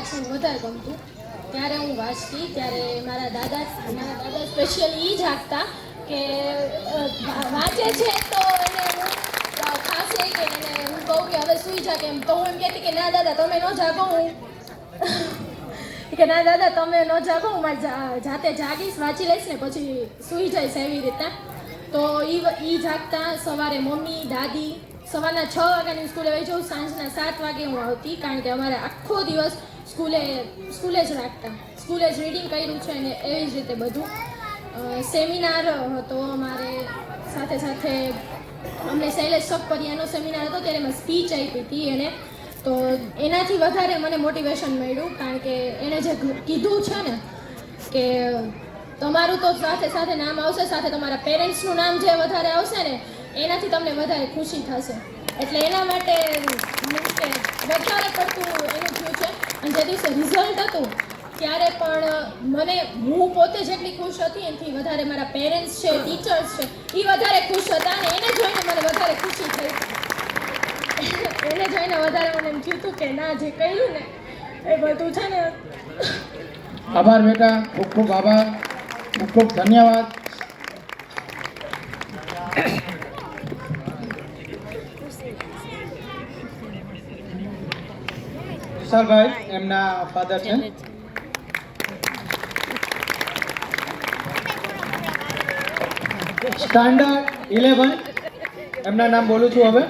વાંચવું વધારે ગમતું. ત્યારે હું વાંચતી, ત્યારે મારા દાદા મારા દાદા સ્પેશિયલી એ જ આપતા કે વાંચે છે તો એને હું ખાશે કે એને હું કહું કે હવે સૂઈ જા કેમ તો હું એમ કહેતી કે, ના, દાદા, તમે ન જાગો હું. કે, ના, દાદા, તમે ન જાગો, હું મારી જાતે જાગીશ, વાંચી લઈશ ને પછી સૂઈ જઈશ એવી રીતે તો એ જાગતા સવારે મમ્મી, દાદી, સવારના છ વાગ્યાની સ્કૂલે વહી જાઉં, સાંજના સાત વાગે હું આવતી, કારણ કે અમારે આખો દિવસ સ્કૂલે સ્કૂલે જ રાખતા. સ્કૂલે જ રીડિંગ કર્યું છે ને એવી જ રીતે બધું. સેમિનાર હતો અમારે. સાથે સાથે અમને શૈલેષ સપરિયાનો સેમિનાર હતો, ત્યારે મેં સ્પીચ આપી હતી એને. તો એનાથી વધારે મને મોટિવેશન મળ્યું, કારણ કે એણે જે કીધું છે ને, કે તમારું તો સાથે સાથે નામ આવશે, સાથે તમારા પેરેન્ટ્સનું નામ જે વધારે આવશે ને, એનાથી તમને વધારે ખુશી થશે. એટલે એના માટે બધાને પડતું એનું થયું છે. જે દિવસે રિઝલ્ટ હતું, ત્યારે પણ મને, હું પોતે જેટલી ખુશ હતી, એનાથી વધારે મારા પેરેન્ટ્સ છે ટીચર્સ છે એ વધારે ખુશ હતા અને એને જોઈને મને વધારે ખુશી થઈ. એને જોઈને વધારે મને એમ થયું કે ના, જે કહ્યું ને, એ બધું છે ને. આભાર બેટા, ખૂબ ખૂબ આભાર, ખૂબ ખૂબ ધન્યવાદ. વિશાલભાઈ એમના ફાધર છે. સ્ટાન્ડર્ડ ઇલેવન એમના નામ બોલું છું હવે.